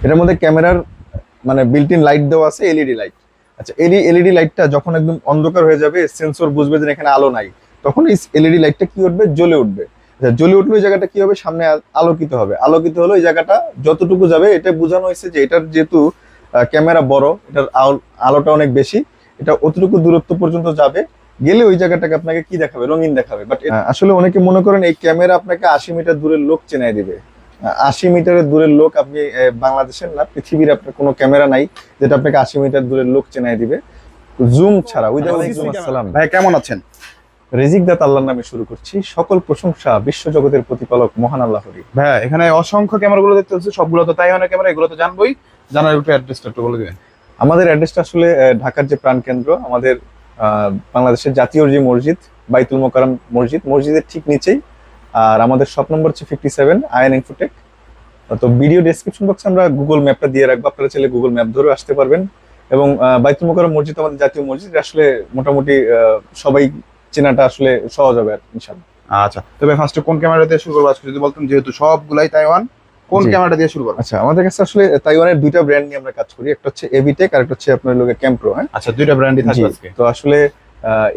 এটার মধ্যে ক্যামেরার মানে বিল্ট ইন লাইট দেওয়া আছে এলইডি লাইট আচ্ছা এই এলইডি লাইটটা যখন একদম অন্ধকার হয়ে যাবে সেন্সর বুঝবে যে এখানে আলো নাই তখন এই এলইডি লাইটটা কি উঠবে? জ্বলে উঠবে। আচ্ছা, জ্বলে উঠলে ওই জায়গাটা কি হবে? সামনে আলোকিত হবে। আলোকিত হলে ওই জায়গাটা যতটুকু যাবে এটা বোঝানো হয়েছে যে এটার যেহেতু ক্যামেরা বড় এটার আল- আলোটা অনেক বেশি এটা অতটুকু দূরত্ব পর্যন্ত যাবে। গেলে ওই জায়গাটাকে আপনাকে কি দেখাবে? রঙিন দেখাবে। বাট আসলে অনেকে মনে করেন এই ক্যামেরা আপনাকে আশি মিটার দূরের লোক চেনাই দিবে। আশি মিটারের দূরের লোক আপনি বাংলাদেশের না পৃথিবীর আপনার কোনো ক্যামেরা নাই যেটা আপনাকে আশি মিটার দূরের লোক চেনাই দিবে। জুম ছাড়া উইদাউট জুম আসসালাম। ভাই কেমন আছেন? রেজিক দাত আল্লাহর নামে শুরু করছি। সকল প্রশংসা বিশ্বজগতের প্রতিপালক মহান আল্লাহরই ভাই এখানে অসংখ্য ক্যামেরাগুলো দেখতে হচ্ছে সবগুলো তো তাই অনেক ক্যামেরা এগুলো তো জানবোই। জানার একটু অ্যাড্রেসটা একটু বলে দিবেন। আমাদের অ্যাড্রেসটা আসলে ঢাকার যে প্রাণকেন্দ্র আমাদের আহ, বাংলাদেশের জাতীয় যে মসজিদ বাইতুল মোকারম মসজিদ মসজিদের ঠিক নিচেই। আর আমাদের শপ নম্বর হচ্ছে ফিফটি সেভেন আয়ন ইনফোটেক তো ভিডিও ডেসক্রিপশন বক্সে আমরা গুগল ম্যাপটা দিয়ে রাখব। আপনারা চাইলে গুগল ম্যাপ ধরে আসতে পারবেন। এবং বাইতুল মোকারম মসজিদ আমাদের জাতীয় মসজিদ আসলে মোটামুটি সবাই চেনাটা আসলে সহজ হবে আর ইনশাল্লাহ আচ্ছা তবে ফার্স্টে কোন ক্যামেরা দিয়ে শুরু করব? আজকে যদি বলতেন যেহেতু সবগুলাই তাইওয়ান কোন। ক্যামেরাটা দিয়ে শুরু করব? আচ্ছা আমাদের কাছে আসলে তাইওয়ানের দুইটা ব্র্যান্ড নিয়ে আমরা কাজ করি। একটা হচ্ছে এভিটেক আর একটা হচ্ছে আপনার লোকে ক্যাম্প্রো হ্যাঁ? আচ্ছা দুইটা ব্র্যান্ডই থাকবে তো আসলে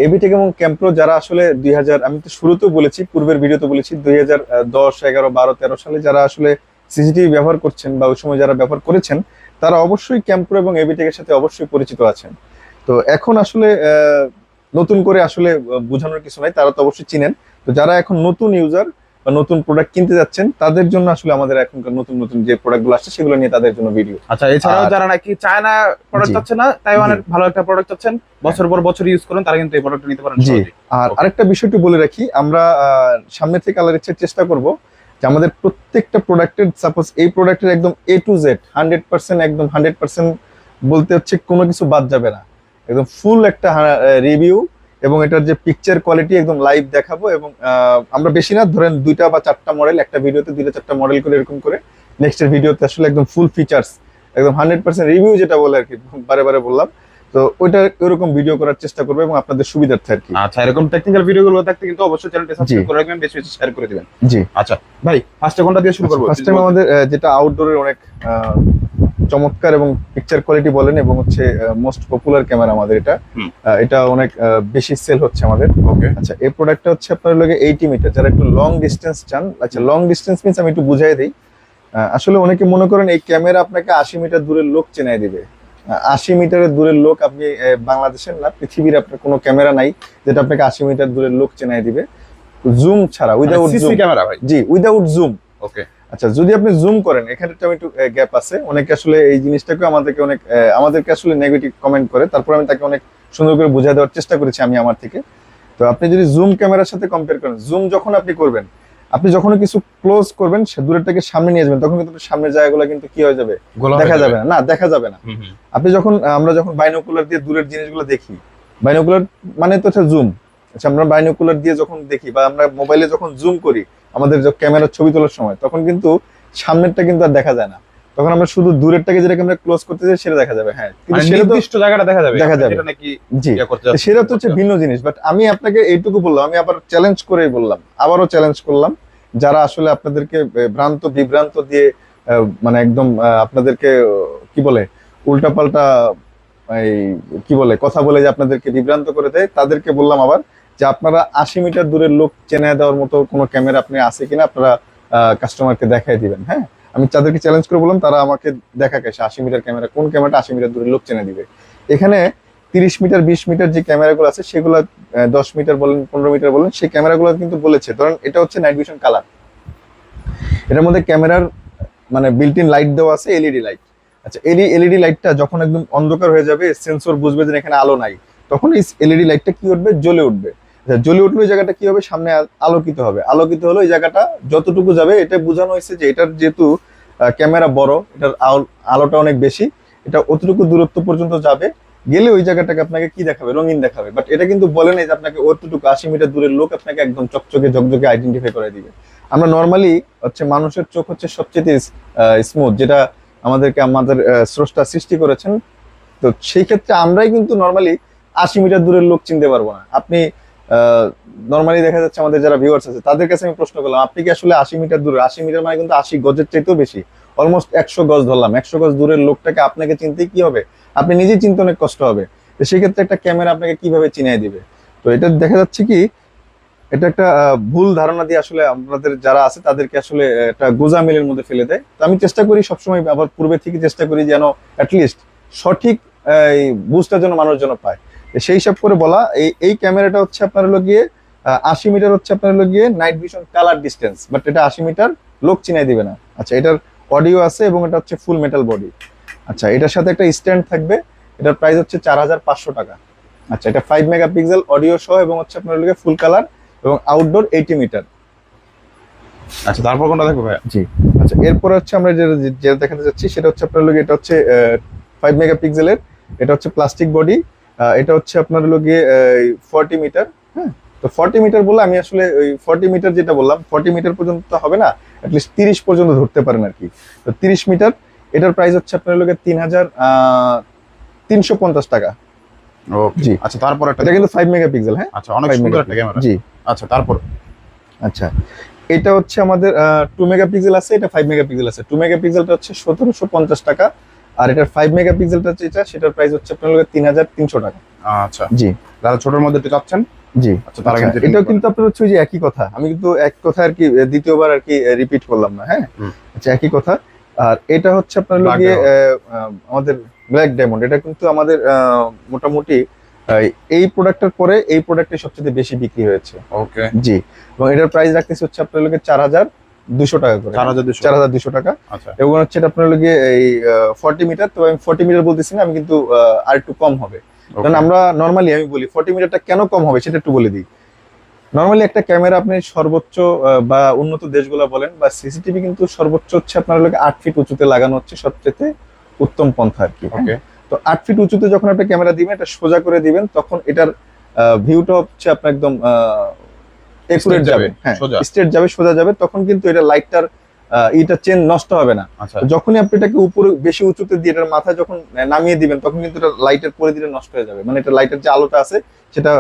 এবিটেক এবং ক্যাম্প্রো যারা আসলে দুই হাজার, আমি তো শুরুতেও বলেছি, পূর্বের ভিডিওতে বলেছি, দুই হাজার দশ, এগারো, বারো, তেরো সালে যারা আসলে সিসিটিভি ব্যবহার করছেন বা ওই সময় যারা ব্যবহার করেছেন, তারা অবশ্যই ক্যাম্প্রো এবং এবিটেকের সাথে অবশ্যই পরিচিত আছেন। তো এখন আসলে নতুন করে আসলে বোঝানোর কিছু নাই, তারা তো অবশ্যই চিনেন। তো যারা এখন নতুন ইউজার বা নতুন প্রোডাক্ট কিনতে যাচ্ছেন তাদের জন্য আসলে আমাদের এখনকার নতুন নতুন যে প্রোডাক্টগুলো আসছে সেগুলো নিয়ে তাদের জন্য ভিডিও আচ্ছা এছাড়াও যারা নাকি চায়না প্রোডাক্ট। চাচ্ছে না তাইওয়ানের ভালো একটা প্রোডাক্ট চাচ্ছেন বছর পর বছর ইউজ করেন তারা কিন্তু এই প্রোডাক্টটা নিতে পারেন জি। আর আরেকটা বিষয়টি বলে রাখি আমরা সামনে থেকে ইচ্ছার চেষ্টা করব যে আমাদের প্রত্যেকটা প্রোডাক্টের সাপোজ এই প্রোডাক্টের একদম A to Z hundred percent একদম হান্ড্রেড পার্সেন্ট বলতে হচ্ছে কোনো কিছু বাদ যাবে না। একদম ফুল একটা রিভিউ এবং এটার যে পিকচার কোয়ালিটি একদম লাইভ দেখাবো এবং আমরা বেশি না ধরেন দুইটা বা চারটা মডেল একটা ভিডিওতে দুইটা চারটা মডেল করে এরকম করে নেক্সটের ভিডিওতে আসলে একদম ফুল ফিচার্স একদম হান্ড্রেড পার্সেন্ট রিভিউ যেটা বলে আর কি বারে বারে বললাম। তো ওইটা এরকম ভিডিও করার চেষ্টা করব এবং আপনাদের সুবিধার্থে আর কি। আচ্ছা এরকম টেকনিক্যাল ভিডিও গুলো থাকতে কিন্তু অবশ্যই চ্যানেলটি সাবস্ক্রাইব করে রাখবেন বেশি বেশি শেয়ার করে দিবেন। জি। আচ্ছা ভাই ফার্স্টে কোনটা দিয়ে শুরু করব? ফার্স্ট টাইম আমাদের যেটা আউটডোরের অনেক চমৎকার এবং পিকচার কোয়ালিটি বলেন এবং হচ্ছে মোস্ট পপুলার ক্যামেরা আমাদের এটা। এটা অনেক বেশি সেল হচ্ছে আমাদের। ওকে আচ্ছা এই প্রোডাক্টটা হচ্ছে আপনার লগে এইটি মিটার যারা একটু লং ডিস্টেন্স চান আচ্ছা লং ডিস্টেন্স মিনস আমি একটু বুঝাই দিই। আসলে অনেকে মনে করেন এই ক্যামেরা আপনাকে আশি মিটার দূরের লোক চেনাই দিবে। আশি মিটারের দূরের লোক আপনি বাংলাদেশের না পৃথিবীর আপনার কোনো ক্যামেরা নাই যেটা আপনাকে আশি মিটার দূরের লোক চেনাই দিবে। জুম ছাড়া উইদাউট জুম ক্যামেরা ভাই? জি উইদাউট জুম ওকে আচ্ছা যদি আপনি জুম করেন এখানে একটা একটু গ্যাপ আছে। অনেকে আসলে এই জিনিসটাকে আমাদেরকে অনেক আমাদেরকে আসলে নেগেটিভ কমেন্ট করে। তারপর আমি তাকে অনেক সুন্দর করে বুঝাই দেওয়ার চেষ্টা করেছি আমি আমার থেকে। তো আপনি যদি জুম ক্যামেরার সাথে কম্পেয়ার করেন জুম যখন আপনি করবেন আপনি যখন কিছু ক্লোজ করবেন সে দূরেরটাকে সামনে নিয়ে যাবেন তখন কিন্তু সামনের জায়গাগুলো কিন্তু কি হয়ে যাবে? দেখা যাবে। না। না দেখা যাবে না। আপনি যখন আমরা যখন বাইনোকুলার দিয়ে দূরের জিনিসগুলো দেখি বাইনোকুলার মানে তো জুম আচ্ছা আমরা বাইনোকুলার দিয়ে যখন দেখি বা আমরা মোবাইলে যখন জুম করি আমাদের যে ক্যামেরার ছবি তোলার সময় তখন কিন্তু সামনেরটা কিন্তু আর দেখা যায় না তখন আমরা শুধু দূরেরটাকে যেটাকে আমরা ক্লোজ করতে চাই সেটা দেখা যাবে হ্যাঁ কিন্তু মানে নির্দিষ্ট জায়গাটা দেখা যাবে দেখা যাবে। নাকি জি। সেটা তো হচ্ছে ভিন্ন জিনিস বাট আমি আপনাকে এইটুকু বললাম আমি আবার চ্যালেঞ্জ করেই বললাম আবারও চ্যালেঞ্জ করলাম যারা আসলে আপনাদেরকে ভ্রান্ত বিভ্রান্ত দিয়ে মানে একদম আপনাদেরকে কি বলে উল্টাপাল্টা এই কি বলে কথা বলে যে আপনাদেরকে বিভ্রান্ত করে দেয় তাদেরকে বললাম আবার যে আপনারা আশি মিটার দূরের লোক চেনে দেওয়ার মতো কোনো ক্যামেরা আপনি আছে কিনা আপনারা কাস্টমারকে দেখাই দিবেন হ্যাঁ? আমি তাদেরকে চ্যালেঞ্জ করে বললাম, তারা আমাকে দেখা গেছে আশি মিটার ক্যামেরা, কোন ক্যামেরাটা আশি মিটার দূরের লোক চেনে দিবে। এখানে তিরিশ মিটার, বিশ মিটার যে ক্যামেরাগুলো আছে, সেগুলো দশ মিটার বলেন, পনেরো মিটার বলেন, সেই ক্যামেরাগুলো কিন্তু বলেছে। ধরেন, এটা হচ্ছে নাইট ভিশন কালার এটার মধ্যে ক্যামেরার মানে বিল্ট ইন লাইট দেওয়া আছে এলইডি লাইট আচ্ছা এই এলইডি লাইটটা যখন একদম অন্ধকার হয়ে যাবে সেন্সর বুঝবে যে এখানে আলো নাই, তখন এই এলইডি লাইটটা কি উঠবে? জ্বলে উঠবে। জ্বলে উঠলে ওই জায়গাটা কি হবে? সামনে আলোকিত হবে। আলোকিত হলে ওই জায়গাটা যতটুকু যাবে, এটা বোঝানো হয়েছে যে এটার যেহেতু ক্যামেরা বড়, এটার আল- আলোটা অনেক বেশি, এটা অতটুকু দূরত্ব পর্যন্ত যাবে। গেলে ওই জায়গাটাকে আপনাকে কি দেখাবে? রঙিন দেখাবে। বাট এটা কিন্তু বলে নাই যে আপনাকে অতটুকু আশি মিটার দূরের লোক আপনাকে একদম চকচকে, ঝকঝকে আইডেন্টিফাই করে দিবে। আমরা নর্মালি হচ্ছে মানুষের চোখ হচ্ছে সবচেয়ে স্মুথ যেটা আমাদেরকে, আমাদের স্রষ্টা সৃষ্টি করেছেন। তো সেই ক্ষেত্রে আমরাই কিন্তু নর্মালি আশি মিটার দূরের লোক চিনতে পারব না। আপনি নর্মালি দেখা যাচ্ছে আমাদের যারা ভিউয়ার্স আছে, তাদের কাছে আমি প্রশ্ন করলাম, আপনি কি আসলে আশি মিটার দূরে? আশি মিটার মানে কিন্তু আশি গজের চাইতেও বেশি। অলমোস্ট একশো গজ ধরলাম। একশো গজ দূরের লোকটাকে আপনাকে চিনতে কি হবে? আপনি নিজেই চিনতে অনেক কষ্ট হবে। তো সেক্ষেত্রে একটা ক্যামেরা আপনাকে কীভাবে চিনিয়ে দিবে? তো এটা দেখা যাচ্ছে কি, এটা একটা ভুল ধারণা দিয়ে আসলে আমাদের যারা আছে, তাদেরকে আসলে একটা গোজা মিলের মধ্যে ফেলে দেয়। তো আমি চেষ্টা করি সবসময় আবার পূর্বে থেকে চেষ্টা করি যেন অ্যাটলিস্ট সঠিক বুঝটা যেন মানুষ যেন পায়। সেই হিসাব করে বলা এই এই ক্যামেরাটা হচ্ছে আপনার হলো গিয়ে আশি মিটার হচ্ছে আপনার হলো গিয়ে night vision colour distance but এটা আশি মিটার লোক চিনাই দিবে না। আচ্ছা এটার অডিও আছে এবং এটা হচ্ছে ফুল মেটাল বডি আচ্ছা এটার সাথে একটা স্ট্যান্ড থাকবে এটার প্রাইস হচ্ছে চার হাজার পাঁচশো টাকা। আচ্ছা এটা ফাইভ মেগাপিক্সেল অডিও সহ এবং হচ্ছে আপনার হলো ফুল কালার এবং আউটডোর এইটি মিটার আচ্ছা তারপর কোনটা দেখব ভাই জি আচ্ছা এরপরে হচ্ছে আমরা যে যেটা দেখাতে যাচ্ছি সেটা হচ্ছে আপনার লোক এটা হচ্ছে ফাইভ মেগাপিক্সেলের এটা হচ্ছে প্লাস্টিক বডি এটা হচ্ছে আপনার লোকে ফর্টি মিটার হ্যাঁ? তো ফর্টি মিটার বলে আমি আসলে ওই ফর্টি মিটার যেটা বললাম ফর্টি মিটার পর্যন্ত তো হবে না অ্যাটলিস্ট তিরিশ পর্যন্ত ধরতে পারেন আর কি। তো তিরিশ মিটার এটার প্রাইস হচ্ছে আপনার লোকে তিন হাজার তিনশো পঞ্চাশ টাকা। জি। আচ্ছা তারপর এটা কিন্তু ফাইভ মেগাপিক্সেল হ্যাঁ? আচ্ছা অনেক সুন্দর একটা ক্যামেরা জি। আচ্ছা তারপর? আচ্ছা। এটা হচ্ছে আমাদের টু মেগাপিক্সেল আছে এটা ফাইভ মেগাপিক্সেল আছে। টু মেগাপিক্সেলটা হচ্ছে সতেরোশো পঞ্চাশ টাকা। আর এটার ফাইভ মেগাপিক্সেলটা যেটা সেটার প্রাইস হচ্ছে আপনার তিন হাজার তিনশো টাকা। আচ্ছা। জি। যারা ছোটর মধ্যে চাচ্ছেন? জি। আচ্ছা তারা আচ্ছা, এটাও কিন্তু আপনার হচ্ছে যে একই কথা। আমি কিন্তু এক কথা আর কি দ্বিতীয়বার আর কি রিপিট করলাম না হ্যাঁ? আচ্ছা একই কথা। আর এটা হচ্ছে আপনার লোকে আমাদের ব্ল্যাক ডায়মন্ড এটা কিন্তু আমাদের মোটামুটি এই প্রোডাক্টের পরে এই প্রোডাক্টে সবচেয়ে বেশি বিক্রি হয়েছে। ওকে জি। এবং এটার প্রাইস রাখতেছি হচ্ছে আপনার লোকে চার হাজার। দুশো টাকা করে। চার হাজার দুশো টাকা। আচ্ছা। এবং হচ্ছে এটা আপনার লোকে এই ফর্টি মিটার তো আমি ফর্টি মিটার বলতেছি না আমি কিন্তু আহ, আর একটু কম হবে। কারণ আমরা নর্মালি আমি বলি ফর্টি মিটারটা কেন কম হবে সেটা একটু বলে দিই। নর্মালি একটা ক্যামেরা আপনি সর্বোচ্চ বা উন্নত দেশগুলো বলেন বা সিসিটিভি কিন্তু সর্বোচ্চ হচ্ছে আপনার লোকে আট ফিট উঁচুতে লাগানো হচ্ছে সবচেয়ে উত্তম পন্থা আর কি। তো আট ফিট উঁচুতে যখন আপনি ক্যামেরা দিবেন এটা সোজা করে দিবেন তখন এটার ভিউটা হচ্ছে আপনার একদম একুরেট যাবে হ্যাঁ স্ট্রেট যাবে সোজা যাবে তখন কিন্তু এটা লাইটটার ইটা চেন নষ্ট হবে না। আচ্ছা। যখনই আপনি এটাকে উপরে বেশি উঁচুতে দিয়ে এটার মাথায় যখন নামিয়ে দিবেন তখন কিন্তু এটা লাইটের পরিধিটা নষ্ট হয়ে যাবে। মানে এটা লাইটের যে আলোটা আছে সেটা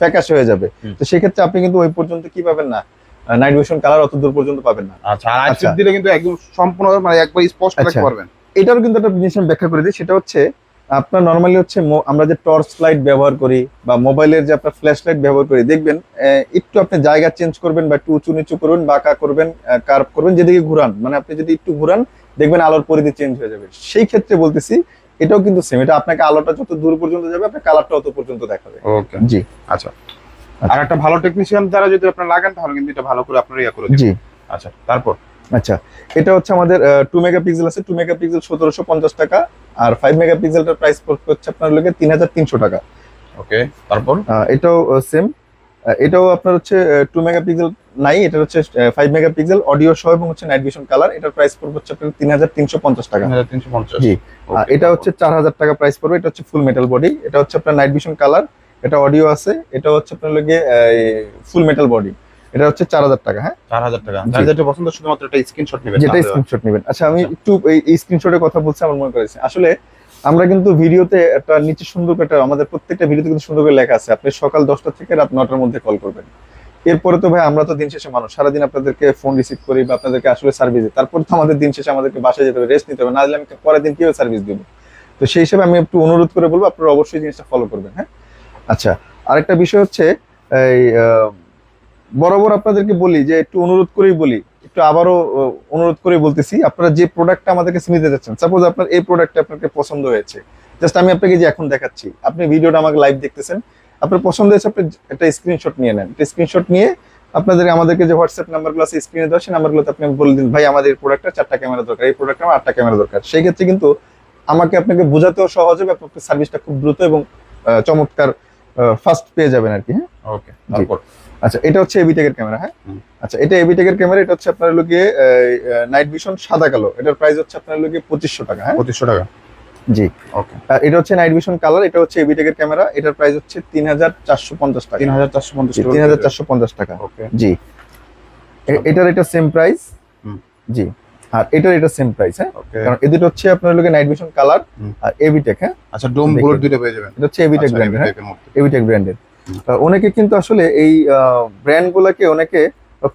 ফ্যাকাশে হয়ে যাবে। তো সেক্ষেত্রে আপনি কিন্তু ওই পর্যন্ত কি পাবেন না? নাইট ভিশন কালার অত দূর পর্যন্ত পাবেন না। আচ্ছা আর আচ্ছা। দিলে কিন্তু একদম সম্পূর্ণ মানে একবার স্পষ্ট আচ্ছা। দেখতে পারবেন। এটারও কিন্তু একটা জিনিস আমি ব্যাখ্যা করে দিই সেটা হচ্ছে আপনার নর্মালি হচ্ছে আমরা যে টর্চ লাইট ব্যবহার করি বা মোবাইলের যে আপনার ফ্ল্যাশ লাইট ব্যবহার করি দেখবেন একটু আপনি জায়গা চেঞ্জ করবেন বা একটু উঁচু নিচু করবেন বাঁকা করবেন কার্ভ করবেন যেদিকে ঘুরান মানে আপনি যদি একটু ঘুরান দেখবেন আলোর পরিধি চেঞ্জ হয়ে যাবে। সেই ক্ষেত্রে বলতেছি এটাও কিন্তু সেম এটা আপনাকে আলোটা যত দূর পর্যন্ত যাবে আপনার কালারটা অত পর্যন্ত দেখাবে। ওকে জি। আচ্ছা। আর একটা ভালো টেকনিশিয়ান দ্বারা যদি আপনার লাগান তাহলে কিন্তু এটা ভালো করে আপনার ইয়া করে জি। আচ্ছা তারপর? আচ্ছা এটা হচ্ছে আমাদের টু মেগাপিক্সেল আছে টু মেগাপিক্সেল সতেরোশো পঞ্চাশ টাকা আর ফাইভ মেগাপিক্সেলটার প্রাইস হচ্ছে আপনার লোকে তিন হাজার তিনশো টাকা। ওকে তারপর? এটাও সেম এটাও আপনার হচ্ছে টু মেগাপিক্সেল নাই এটা হচ্ছে ফাইভ মেগাপিক্সেল অডিও সহ এবং হচ্ছে নাইট ভিশন কালার এটার প্রাইস পড়বে হচ্ছে আপনার তিন হাজার তিনশো পঞ্চাশ টাকা। তিনশো পঞ্চাশ। জি। এটা হচ্ছে চার হাজার টাকা প্রাইস পড়বে এটা হচ্ছে ফুল মেটাল বডি এটা হচ্ছে আপনার নাইট ভিশন কালার এটা অডিও আছে এটা হচ্ছে আপনার লগে ফুল মেটাল বডি এটা হচ্ছে চার হাজার টাকা হ্যাঁ? চার হাজার টাকা। যেটা পছন্দ শুধুমাত্র একটা স্ক্রিনশট নেবেন যেটা স্ক্রিনশট নেবেন। আচ্ছা আমি আচ্ছা। একটু এই- স্ক্রিনশটের কথা বলছি আমার মনে করেছে। আসলে আমরা কিন্তু ভিডিওতে একটা নিচে সুন্দর করে একটা- আমাদের প্রত্যেকটা ভিডিওতে কিন্তু সুন্দর করে লেখা আছে। আপনি সকাল দশটা থেকে রাত নটার মধ্যে কল করবেন। এরপরে তো ভাই আমরা তো দিন শেষে মানুষ। সারাদিন আপনাদেরকে ফোন রিসিভ করি বা আপনাদেরকে আসলে সার্ভিস দিই। তারপর তো আমাদের দিন শেষে আমাদেরকে বাসায় যেতে হবে রেস্ট নিতে হবে। না হলে আমি পরের দিন কীভাবে সার্ভিস দিব? তো সেই হিসেবে আমি একটু অনুরোধ করে বলব আপনারা অবশ্যই জিনিসটা ফলো করবেন হ্যাঁ? আচ্ছা আরেকটা বিষয় হচ্ছে এই বরাবর আপনাদেরকে বলি যে একটু অনুরোধ করেই বলি, একটু আবারও অনুরোধ করে বলতেছি, আপনারা যে প্রোডাক্টটা আমাদেরকে নিতে যাচ্ছেন সাপোজ আপনার এই প্রোডাক্টটা আপনাকে পছন্দ হয়েছে জাস্ট আমি আপনাকে যে এখন দেখাচ্ছি, আপনি ভিডিওটা আমাকে লাইভ দেখতেছেন, আপনার পছন্দ হয়েছে, আপনি একটা স্ক্রিনশট নিয়ে নেন, একটা স্ক্রিনশট নিয়ে আপনাদের আমাদেরকে যে হোয়াটসঅ্যাপ নাম্বারগুলো আছে স্ক্রিনে দেওয়া, সেই নাম্বারগুলোতে আপনি বলে দিন, ভাই, আমাদের এই প্রোডাক্টটা চারটা ক্যামেরা দরকার, এই প্রোডাক্টটা আমার আটটা ক্যামেরা দরকার। সেই ক্ষেত্রে কিন্তু আমাকে আপনাকে বোঝাতেও সহজ হবে, আপনার সার্ভিসটা খুব দ্রুত এবং চমৎকার ফাস্ট পেয়ে যাবেন আর কি হ্যাঁ? ওকে আচ্ছা এটা হচ্ছে এবিটেক এর ক্যামেরা হ্যাঁ? আচ্ছা এটা এবিটেক এর ক্যামেরা এটা হচ্ছে আপনার লোকে নাইট ভিশন সাদা কালো। এটার প্রাইস হচ্ছে আপনার লোকে পঁচিশশো টাকা হ্যাঁ? পঁচিশশো টাকা। জি। ওকে আর এটা হচ্ছে নাইট ভিশন কালার এটা হচ্ছে এবিটেক এর ক্যামেরা এটার প্রাইস হচ্ছে তিন হাজার চারশো পঞ্চাশ টাকা। তিন হাজার চারশো পঞ্চাশ তিন হাজার চারশো পঞ্চাশ টাকা। ওকে জি। এটার এটা সেম প্রাইস। জি। আর এটার এটা সেম প্রাইস হ্যাঁ? কারণ এদের হচ্ছে আপনার লোকে নাইট ভিশন কালার। আর এবিটেক হ্যাঁ? আচ্ছা ডোম। বুলেট দুইটা পেয়ে যাবেন। এটা হচ্ছে এবিটেক আচ্ছা, ব্র্যান্ড হ্যাঁ? Evitec এবিটেক ব্র্যান্ডের। অনেকে কিন্তু আসলে এই ব্র্যান্ড গুলাকে অনেকে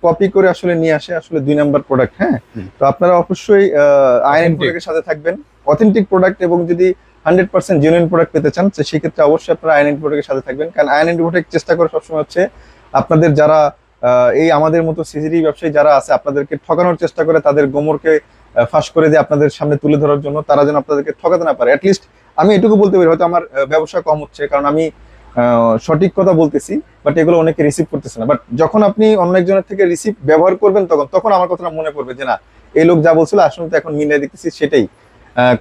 কপি করে আসলে নিয়ে আসে আসলে দুই নাম্বার প্রোডাক্ট হ্যাঁ? তো আপনারা অবশ্যই Authentic. প্রোডাক্টের সাথে থাকবেন। অথেন্টিক প্রোডাক্ট এবং যদি হান্ড্রেড পার্সেন্ট জেনুইন প্রোডাক্ট পেতে চান সেক্ষেত্রে অবশ্যই আপনারা আয়রন প্রোডাক্টের সাথে থাকবেন। কারণ আয়রন প্রোডাক্ট চেষ্টা করে সবসময় হচ্ছে আপনাদের যারা এই আমাদের মতো সিসিটিভি ব্যবসায়ী যারা আছে আপনাদেরকে ঠকানোর চেষ্টা করে তাদের গোমরকে ফাঁস করে দিয়ে আপনাদের সামনে তুলে ধরার জন্য তারা যেন আপনাদেরকে ঠকাতে না পারে। অ্যাটলিস্ট আমি এটুকু বলতে পারি হয়তো আমার ব্যবসা কম হচ্ছে কারণ আমি সঠিক কথা বলতেছি বাট এগুলো অনেকে রিসিভ করতেছে না। বাট যখন আপনি অন্য একজনের থেকে রিসিভ ব্যবহার করবেন তখন তখন আমার কথাটা মনে পড়বে যে না এই লোক যা বলছিল আসলে তো এখন মিলিয়ে দেখতেছি সেটাই।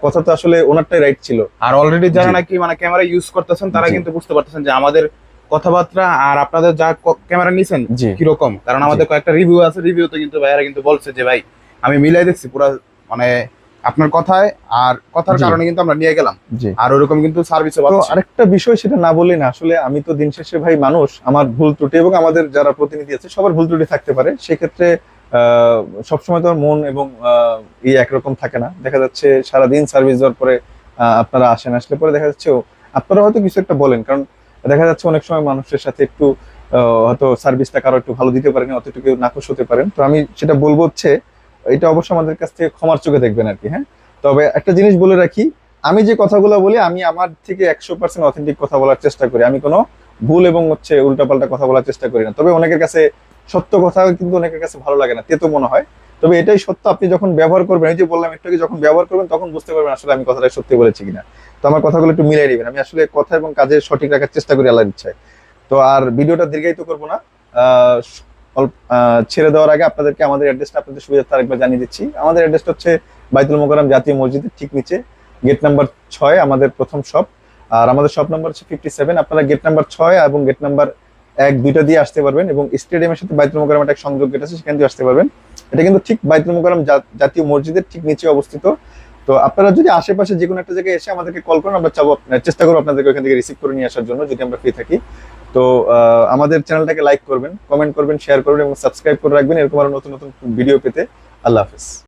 কথা তো আসলে ওনারটাই রাইট ছিল। আর অলরেডি যারা নাকি মানে ক্যামেরা ইউজ করতেছেন তারা কিন্তু বুঝতে পারতেছেন যে আমাদের কথাবার্তা আর আপনাদের যা ক্যামেরা নিছেন কীরকম। কারণ আমাদের কয়েকটা রিভিউ আছে রিভিউ রিভিউতে কিন্তু ভাইয়ারা কিন্তু বলছে যে ভাই আমি মিলাই দেখছি পুরো মানে আপনার কথায় আর কথার কারণে কিন্তু আমরা নিয়ে গেলাম। আর ওরকম কিন্তু সার্ভিসও পাচ্ছি আরেকটা বিষয় সেটা না বললে না আসলে আমি তো দিন শেষে ভাই মানুষ আমার ভুল ত্রুটি এবং আমাদের যারা প্রতিনিধি আছে সবার ভুল ত্রুটি থাকতে পারে। সেক্ষেত্রে সবসময় তো মন এবং ই একরকম থাকে না। দেখা যাচ্ছে সারাদিন সার্ভিস দেওয়ার পরে আপনারা আসেন আসলে পরে দেখা যাচ্ছে আপনারা হয়তো কিছু একটা বলেন। কারণ দেখা যাচ্ছে অনেক সময় মানুষের সাথে একটু আহ, হয়তো সার্ভিসটা কারও একটু ভালো দিতে পারেন অতটুকু নাকশ হতে পারেন। তো আমি সেটা বলব হচ্ছে এটা অবশ্যই আমাদের কাছ থেকে ক্ষমার চোখে দেখবেন আর কি হ্যাঁ? তবে একটা জিনিস বলে রাখি, আমি যে কথাগুলো বলি, আমি আমার থেকে একশো পার্সেন্ট অথেন্টিক কথা বলার চেষ্টা করি। আমি কোনো ভুল এবং হচ্ছে উল্টাপাল্টা কথা বলার চেষ্টা করি না। তবে অনেকের কাছে সত্য কথা কিন্তু অনেকের কাছে ভালো লাগে না, তেতো মনে হয়। তবে এটাই সত্য, আপনি যখন ব্যবহার করবেন, এই যে বললাম, একটু যখন ব্যবহার করবেন, তখন বুঝতে পারবেন আসলে আমি কথাটা সত্যি বলেছি কিনা। তো আমার কথাগুলো একটু মিলাই দিবেন আমি আসলে কথা এবং কাজে সঠিক রাখার চেষ্টা করি, আল্লাহর ইচ্ছায়। তো আর ভিডিওটা দীর্ঘায়িত করব না। ছেড়ে দেওয়ার আগে আপনাদেরকে আমাদের অ্যাড্রেসটা আপনাদের সুবিধার্থে আরেকবার জানিয়ে দিচ্ছি। আমাদের অ্যাড্রেসটা হচ্ছে বাইতুল মোকাররম জাতীয় মসজিদের ঠিক নিচে গেট নাম্বার ছয়, আমাদের প্রথম শপ আর আমাদের শপ নাম্বার হচ্ছে ফিফটি সেভেন আপনারা গেট নাম্বার ছয় এবং গেট নাম্বার এক দুইটা দিয়ে আসতে পারবেন এবং স্টেডিয়ামের সাথে বাইতুল মোকাররম একটা সংযোগ গেট আছে, সেখান দিয়ে আসতে পারবেন। এটা কিন্তু ঠিক বাইতুল মোকাররম জা- জাতীয় মসজিদের ঠিক নিচে অবস্থিত। তো আপনারা যদি আশেপাশে যে কোনো একটা জায়গায় এসে আমাদেরকে কল করেন, আমরা চাবো, চেষ্টা করব আপনাদেরকে ওখান থেকে রিসিভ করে নিয়ে আসার জন্য, যদি আমরা ফ্রি থাকি। তো আমাদের চ্যানেলটাকে লাইক করবেন কমেন্ট করবেন শেয়ার করবেন এবং সাবস্ক্রাইব করে রাখবেন। এরকম আরও নতুন নতুন ভিডিও পেতে। আল্লাহ হাফেজ।